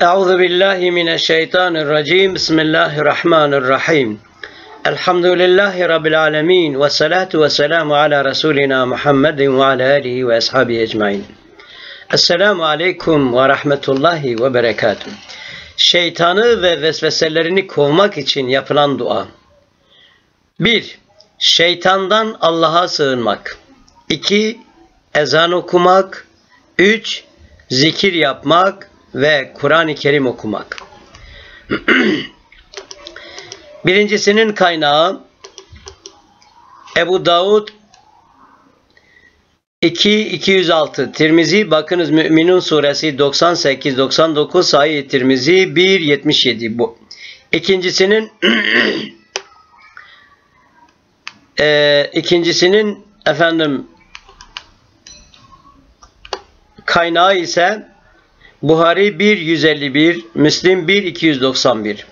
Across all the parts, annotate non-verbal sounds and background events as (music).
Euzu billahi mineşşeytanirracim. Bismillahirrahmanirrahim. Elhamdülillahi rabbil alamin ve salatu vesselamu ala resulina Muhammedin ve ala alihi ve ashabihi ecmaîn. Esselamu aleyküm ve rahmetullahi ve berekatuh. Şeytanı ve vesveselerini kovmak için yapılan dua. 1. Şeytandan Allah'a sığınmak. 2. Ezan okumak. 3. Zikir yapmak ve Kur'an-ı Kerim okumak. (clears throat) Birincisinin kaynağı Ebu Davud 2 206 Tirmizi bakınız Müminun suresi 98 99 sayı Tirmizi 1 77 bu. İkincisinin (clears throat) e, ikincisinin efendim kaynağı ise Buhari 1 151 Müslim 1 291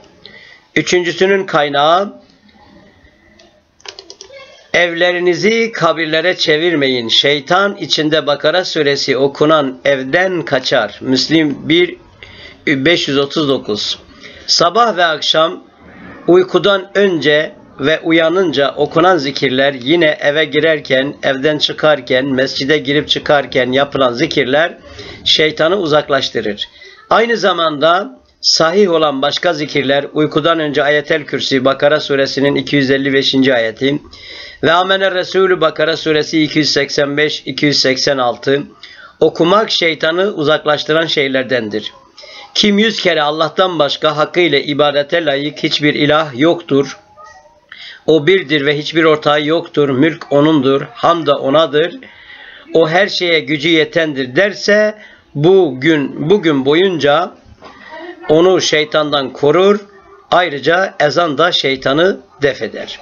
Üçüncüsünün kaynağı Evlerinizi kabirlere çevirmeyin. Şeytan içinde Bakara suresi okunan evden kaçar. Müslim 1 539. Sabah ve akşam uykudan önce ve uyanınca okunan zikirler yine eve girerken, evden çıkarken, mescide girip çıkarken yapılan zikirler şeytanı uzaklaştırır. Aynı zamanda sahih olan başka zikirler uykudan önce ayetel kürsi Bakara suresinin 255. ayeti ve Amener Resulü Bakara suresi 285-286 okumak şeytanı uzaklaştıran şeylerdendir. Kim yüz kere Allah'tan başka hakkıyla ibadete layık hiçbir ilah yoktur. O birdir ve hiçbir ortağı yoktur. Mülk O'nundur. Ham da O'nadır. O her şeye gücü yetendir derse bugün bugün boyunca onu şeytandan korur. Ayrıca ezan da şeytanı defeder.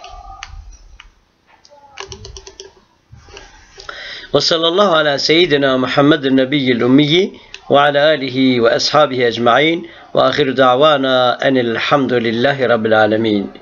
Ve sallallahu ala seyyidina Muhammedin nebiyyil ummiyi ve ala alihi ve ashabihi ecma'in ve ahiru da'vana enilhamdülillahi rabbil alemin.